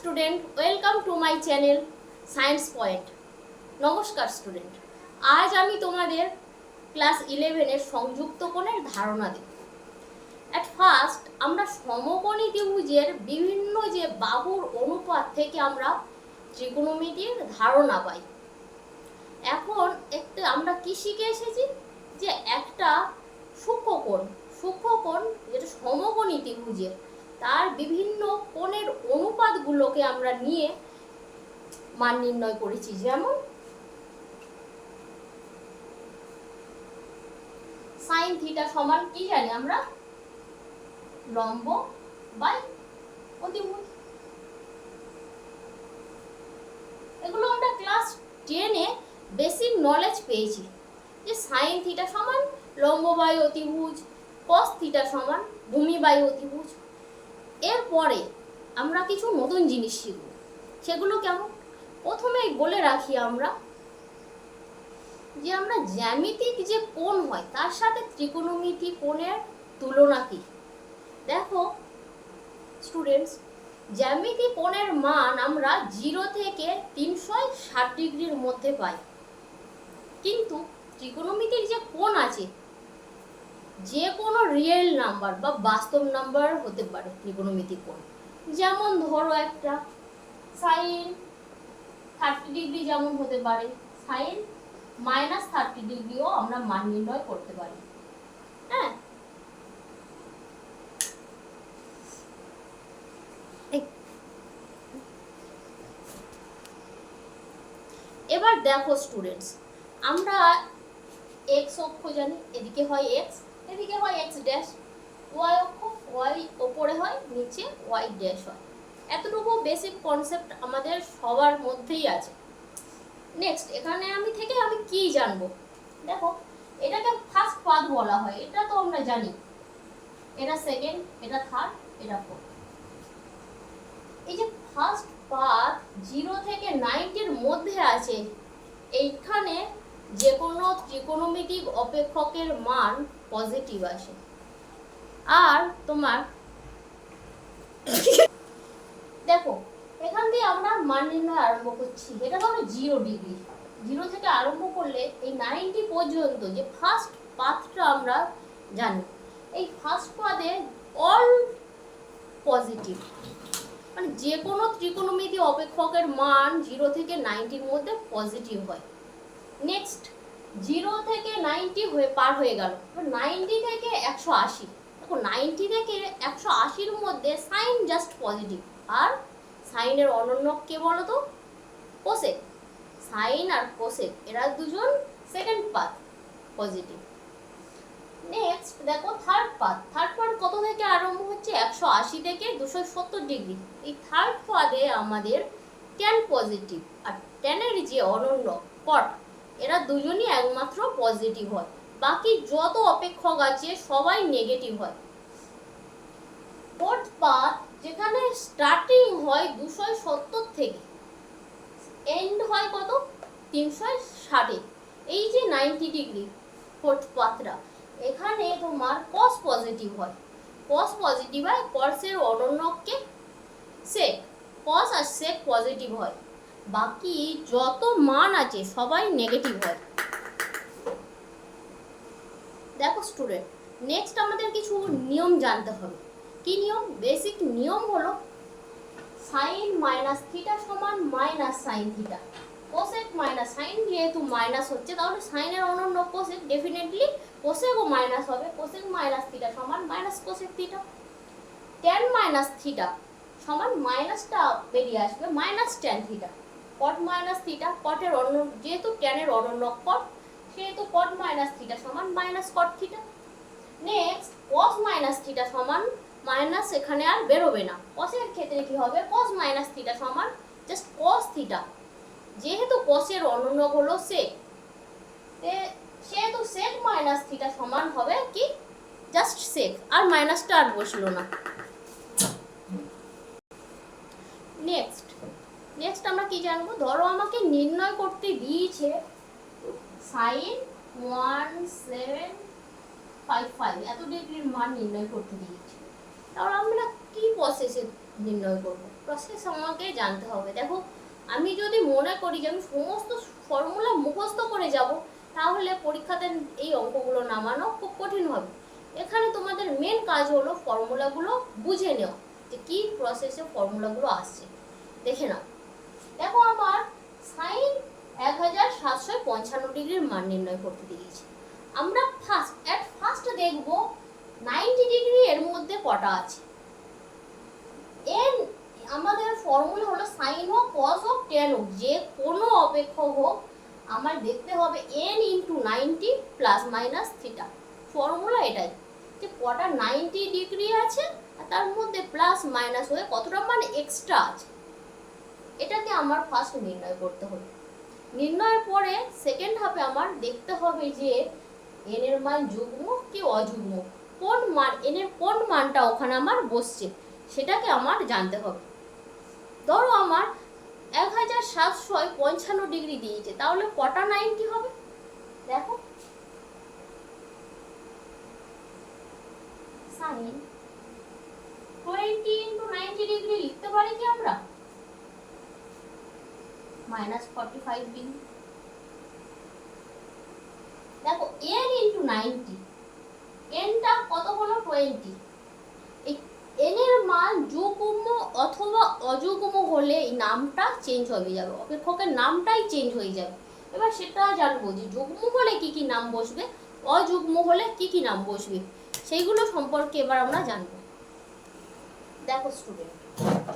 Student, welcome to my channel science point. নমস্কার student, আজ আমি তোমাদের ক্লাস ইলেভেনের সংযুক্ত কোণের ধারণা দেব। অ্যাট ফার্স্ট আমরা সমকোণী ত্রিভুজের বিভিন্ন যে বাহুর অনুপাত থেকে আমরা ত্রিকোণমিতির ধারণা পাই। এখন একটা আমরা কি শিখে এসেছি? যে একটা সূক্ষ্মকোণ সূক্ষ্মকোণ যেটা সমকোণী ত্রিভুজের তার বিভিন্ন কোণের অনুপাতগুলোকে আমরা নিয়ে মান নির্ণয় করেছি। যেমন সাইন থিটা সমান কি জানি আমরা? লম্ব বাই অতিভুজ। এগুলো আমরা ক্লাস টেনে বেসিক নলেজ পেয়েছি যে সাইন থিটা সমান লম্ব বাই অতিভুজ কস থিটা সমান ভূমি বাই অতিভুজ। এরপরে আমরা কিছু নতুন জিনিস শিখব। সেগুলো কেমন? প্রথমেই বলে রাখি আমরা যে আমরা জ্যামিতিক যে কোণ হয়, তার সাথে ত্রিকোণমিতি কোণের তুলনা কি? দেখো স্টুডেন্টস জ্যামিতি কোণের মান আমরা জিরো থেকে তিনশো ষাট ডিগ্রির মধ্যে পাই। কিন্তু ত্রিকোণমিতির যে কোণ যে কোনো রিয়েল নাম্বার বা বাস্তব নাম্বার হতে পারে ত্রিকোণমিতিক কোণ যেমন ধরো একটা সাইন থার্টি ডিগ্রি যেমন হতে পারে সাইন মাইনাস থার্টি ডিগ্রিও আমরা মান নির্ণয় করতে পারি। হ্যাঁ? এবার দেখো স্টুডেন্টস আমরা এক্স অক্ষ জানি, এদিকে হয় এক্স এদিকে হয় এক্স ড্যাশ ওয়াই অক্ষ ওয়াই ওপরে হয়, নিচে ওয়াই ড্যাশ হয়। এতটুকু বেসিক কনসেপ্ট আমাদের সবার মধ্যেই আছে। নেক্সট এখানে আমি থেকে আমি কি জানব? দেখো, এটাকে ফার্স্ট পাথ বলা হয়, এটা তো আমরা জানি। এটা সেকেন্ড এটা থার্ড এটা ফোর্থ এই যে ফার্স্ট পাথ জিরো থেকে নাইনটির মধ্যে আছে, এইখানে যে কোনো ত্রিকোণমিতিক অপেক্ষকের মান পজিটিভ আসে। আর তোমার দেখো, এখান দিয়ে আমরা মান নির্ণয় আরম্ভ করছি। এটা ধরো জিরো ডিগ্রি জিরো থেকে আরম্ভ করলে এই নাইনটি পর্যন্ত যে ফার্স্ট পাথটা আমরা জানি, এই ফার্স্ট পাথে অল পজিটিভ মানে যে কোনো ত্রিকোণমিতি অপেক্ষকের মান জিরো থেকে নাইনটির মধ্যে পজিটিভ হয়। নেক্সট জিরো থেকে নাইনটি হয়ে পার হয়ে গেল। নাইনটি থেকে একশো আশি। দেখো নাইনটি থেকে একশো আশির মধ্যে সাইন জাস্ট পজিটিভ। আর সাইনের অনন্য কে বলো তো কোসেক। সাইন আর কোসেক, এরা দুজন সেকেন্ড পাথ, পজিটিভ। নেক্সট দেখো থার্ড পাথ। থার্ড পাথ কত থেকে আরম্ভ হচ্ছে? একশো আশি থেকে দুশো সত্তর ডিগ্রি। এই থার্ড পাদে আমাদের টেন পজিটিভ আর টেনের যে অনন্য কট এরা দুজনই একমাত্র পজিটিভ হয়। বাকি যত অপেক্ষক আছে, সবাই নেগেটিভ হয়। ফোর্থ পাথ যেখানে স্টার্টিং হয় দুশো সত্তর থেকে। এন্ড হয় কত? তিনশো ষাটে। এই যে নাইনটি ডিগ্রি ফোর্থ পাথটা এখানে তোমার কস পজিটিভ হয়। কস পজিটিভ হয় কসের অনন্যকে সেক কস আর সেক পজিটিভ হয়। বাকি যত মান আছে, সবাই নেগেটিভ হয়। দেখো স্টুডেন্ট নেক্সট আমাদের কিছু নিয়ম জানতে হবে। কি নিয়ম? বেসিক নিয়ম হলো সাইন মাইনাস থিটা সমান minus sine theta cosec minus sine যেহেতু মাইনাস হচ্ছে, তাহলে সাইনের অনন্য কোসেক ডেফিনেটলি কোসেকও মাইনাস হবে। কোসেক মাইনাস থিটা সমান minus cosec theta tan minus theta সমান মাইনাসটা বেরিয়ে আসবে minus tan theta cot minus theta কটের অন্য যেহেতু টেনের অনন্য কট সেহেতু কট মাইনাস থিটা সমান minus cot theta next cos minus theta সমান মাইনাস এখানে আর বেরোবে না। কসের ক্ষেত্রে কি হবে? কস মাইনাস থিটা সমান জাস্ট কস থিটা যেহেতু কসের অনন্য হলো সেক সেহেতু সেক মাইনাস থিটা সমান হবে কি? জাস্ট সেক আর মাইনাসটা আর বসল না। নেক্সট নেক্সট আমরা কি জানব? ধরো আমাকে নির্ণয় করতে দিয়েছে sine one seven five five এত ডিগ্রির মান নির্ণয় করতে দিয়েছে। তাহলে আমরা কি প্রসেসে নির্ণয় করব? প্রসেস আমাকে জানতে হবে। দেখো, আমি যদি মনে করি যে আমি সমস্ত ফর্মুলা মুখস্থ করে যাব, তাহলে পরীক্ষাতে এই অঙ্কগুলো নামানো খুব কঠিন হবে। এখানে তোমাদের মেন কাজ হলো ফর্মুলাগুলো বুঝে নেওয়া, যে কী প্রসেসে ফর্মুলাগুলো আসছে। দেখে নাও। দেখো আমার সাইন এক হাজার সাতশো পঞ্চান্ন ডিগ্রির মান নির্ণয় করতে দিয়েছে। আমরা ফার্স্ট অ্যাট ফার্স্ট দেখব নাইনটি ডিগ্রি এর মধ্যে কটা আছে। এন আমাদের ফর্মুলা হলো সাইন হোক কস হোক টেন হোক, যে কোনো অপেক্ষক হোক, আমার দেখতে হবে N into ninety plus minus theta formula এটাই। যে কটা নাইনটি ডিগ্রি আছে, আর তার মধ্যে প্লাস মাইনাস হয়ে কতটা মানে এক্সট্রা আছে। এটাকে আমার ফার্স্ট নির্ণয় করতে হবে নির্ণয়ের পরে সেকেন্ড হাফে আমার দেখতে হবে যে এন এর মান যুগ্ম কি অযুগ্ম, কোন মান এন এর কোন মানটা ওখানে আমার বসছে, সেটাকে আমার জানতে হবে। ধরো আমার এক হাজার সাতশো পঞ্চান্ন ডিগ্রি দিয়েছে, তাহলে কটা নাইনটি হবে? দেখো। Sine twenty into ninety degree লিখতে পারি কি আমরা ফর্টি ফাইভ ডিগ্রি দেখো এন ইন্টু নাইনটি এনটা কত হলো? টোয়েন্টি এন মান যুগ্ম অথবা অযুগ্ম হলে নামটা চেঞ্জ হয়ে যাবে। অপেক্ষকের নামটাই চেঞ্জ হয়ে যাবে। এবার সেটা জানব যে যুগ্ম হলে কি কি নাম বসবে? অযুগ্ম হলে কি কি নাম বসবে? সেইগুলো সম্পর্কে এবার আমরা জানব। দেখো স্টুডেন্ট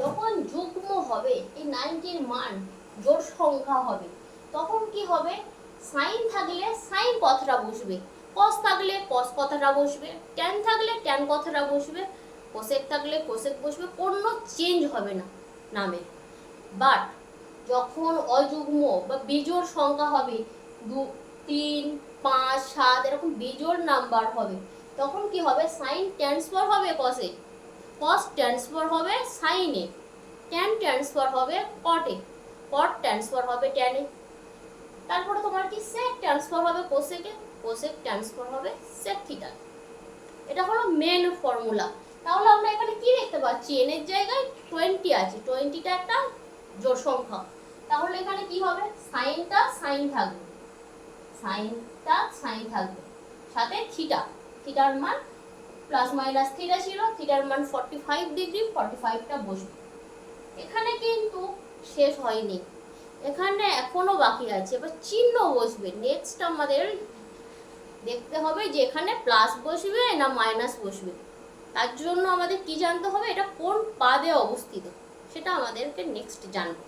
যখন যুগ্ম হবে, এই নাইনটির মান জোর সংখ্যা হবে। তখন কি হবে? সাইন থাকলে সাইন কথাটা বসবে কস থাকলে কস কথাটা বসবে ট্যান থাকলে ট্যান কথাটা বসবে কোসেক থাকলে কোসেক বসবে, কোনো চেঞ্জ হবে না নামে। বাট যখন অযুগ্ম বা বিজোড় সংখ্যা হবে, দু, তিন, পাঁচ, সাত, এরকম বিজোড় নাম্বার হবে, তখন কি হবে? সাইন ট্রান্সফার হবে কসে কস ট্রান্সফার হবে সাইনে ট্যান ট্রান্সফার হবে কটে কট ট্রান্সফার হবে ট্যানে তারপরে তোমার কি সেক ট্রান্সফার হবে কোসেকে কোসেক ট্রান্সফার হবে সেক থিটা এটা হলো মেন ফর্মুলা তাহলে আমরা এখানে কি দেখতে পাচ্ছি? এন এর জায়গায় টোয়েন্টি আছে। টোয়েন্টিটা একটা জোড় সংখ্যা। তাহলে এখানে কি হবে? সাইনটা সাইন থাকবে। সাইনটা সাইন থাকবে। সাথে থিটা থিটার মান প্লাস মাইনাস থিটা ছিল। থিটার মান ফর্টি ফাইভ ডিগ্রি ফর্টি ফাইভটা বসবে। এখানে কিন্তু শেষ হয়নি। এখানে এখনও বাকি আছে। এবার চিহ্ন বসবে। নেক্সট আমাদের দেখতে হবে যে এখানে প্লাস বসবে না মাইনাস বসবে। তার জন্য আমাদের কি জানতে হবে? এটা কোন পাদে অবস্থিত? সেটা আমাদেরকে নেক্সট জানব।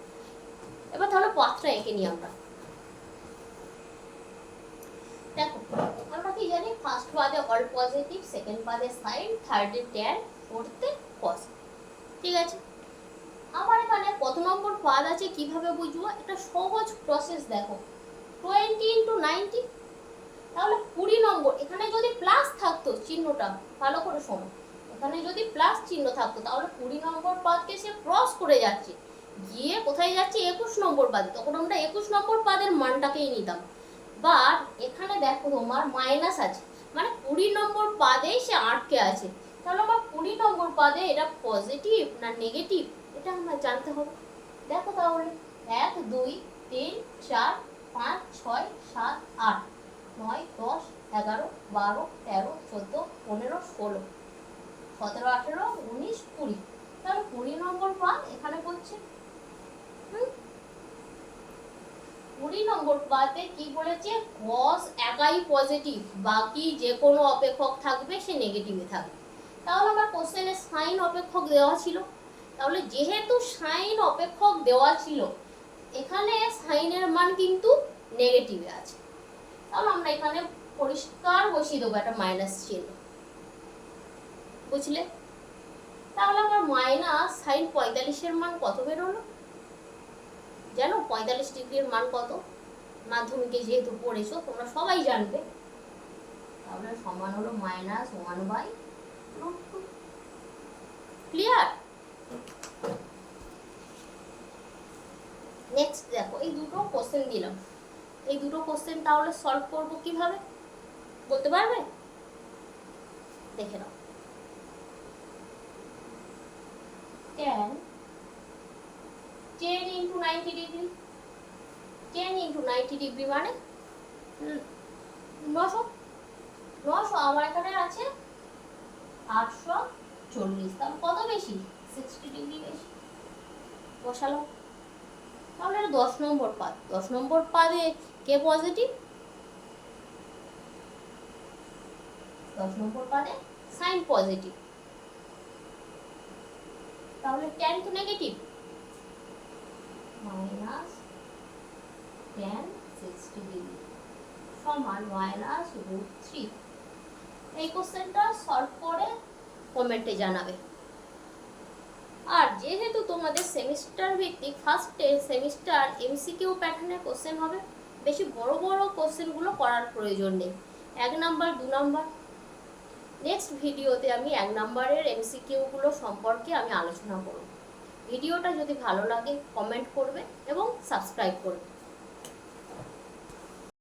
এবার তাহলে পাত্রা এঁকে নিই আমরা। দেখো, আমরা কি জানি? ফার্স্ট পাদে অল পজিটিভ সেকেন্ড পাদে সাইন থার্ডে ট্যান ফোর্থে কস ঠিক আছে? আমার এখানে কত নম্বর পাদ আছে, কীভাবে বুঝব? এটা সহজ প্রসেস দেখো। টোয়েন্টি ইন্টু নাইনটি তাহলে কুড়ি নম্বর। এখানে যদি প্লাস থাকতো চিহ্নটা, ভালো করে শোনো। এখানে যদি প্লাস চিহ্ন থাকতো, তাহলে কুড়ি নম্বর পাদকে সে ক্রস করে যাচ্ছে। গিয়ে কোথায় যাচ্ছে? একুশ নম্বর পাদে। তখন আমরা একুশ নম্বর পাদের মানটাকেই নিতাম। বাট এখানে দেখো তোমার মাইনাস আছে। মানে কুড়ি নম্বর পাদেই সে আটকে আছে। তাহলে আমার কুড়ি নম্বর পাদে এটা পজিটিভ না নেগেটিভ এটা আমার জানতে হবে। দেখো তাহলে, এক, দুই, তিন, চার, পাঁচ, ছয়, সাত, আট, নয়, দশ, এগারো, বারো, তেরো, চোদ্দ, পনেরো, ষোলো, সতেরো, আঠেরো, উনিশ, কুড়ি। তাহলে কুড়ি নম্বর পাদ এখানে পড়ছে। হুম? কুড়ি নম্বর পাতে কি বলেছে? কস একাই পজিটিভ বাকি যে কোনো অপেক্ষক থাকবে সে নেগেটিভে থাকবে। তাহলে আমার কোশ্চেনে সাইন অপেক্ষক দেওয়া ছিল। তাহলে যেহেতু সাইন অপেক্ষক দেওয়া ছিল, এখানে সাইনের মান কিন্তু নেগেটিভে আছে। তাহলে আমরা এখানে পরিষ্কার বসিয়ে দেবো একটা মাইনাস চিহ্ন। বুঝলে? তাহলে আমার মাইনাস সাইন পঁয়তাল্লিশের মান কত বেরোলো? জানো পঁয়তাল্লিশ ডিগ্রির মান কত? মাধ্যমিকে যেহেতু পড়েছো, তোমরা সবাই জানবে। তাহলে সমান হলো minus one by clear next দেখো এই দুটো কোশ্চেন দিলাম। এই দুটো কোশ্চেন তাহলে সলভ করব কীভাবে? বলতে পারবে? দেখে নাও। Tan into ninety degree tan into ninety degree মানে? নশো। নশো আমার এখানে আছে আটশো চল্লিশ। তাহলে কত বেশি? সিক্সটি ডিগ্রি বেশি। বসালো। তাহলে এটা দশ নম্বর পাদ। দশ নম্বর পাদে কে পজিটিভ দশ নম্বর পাদে সাইন পজিটিভ তাহলে টেন তো negative minus tan sixty degree সমান মাইনাস রুট থ্রি এই কোশ্চেনটা সলভ করে কমেন্টে জানাবে। আর যেহেতু তোমাদের সেমিস্টার ভিত্তিক ফার্স্টে সেমিস্টার এমসিকিউ প্যাটার্নের কোশ্চেন হবে। বেশি বড় বড় কোশ্চেনগুলো করার প্রয়োজন নেই। এক নাম্বার দু নাম্বার নেক্সট ভিডিওতে আমি এক নাম্বারের এমসিকিউগুলো সম্পর্কে আমি আলোচনা করব। ভিডিওটা যদি ভালো লাগে কমেন্ট করবে এবং সাবস্ক্রাইব করবে।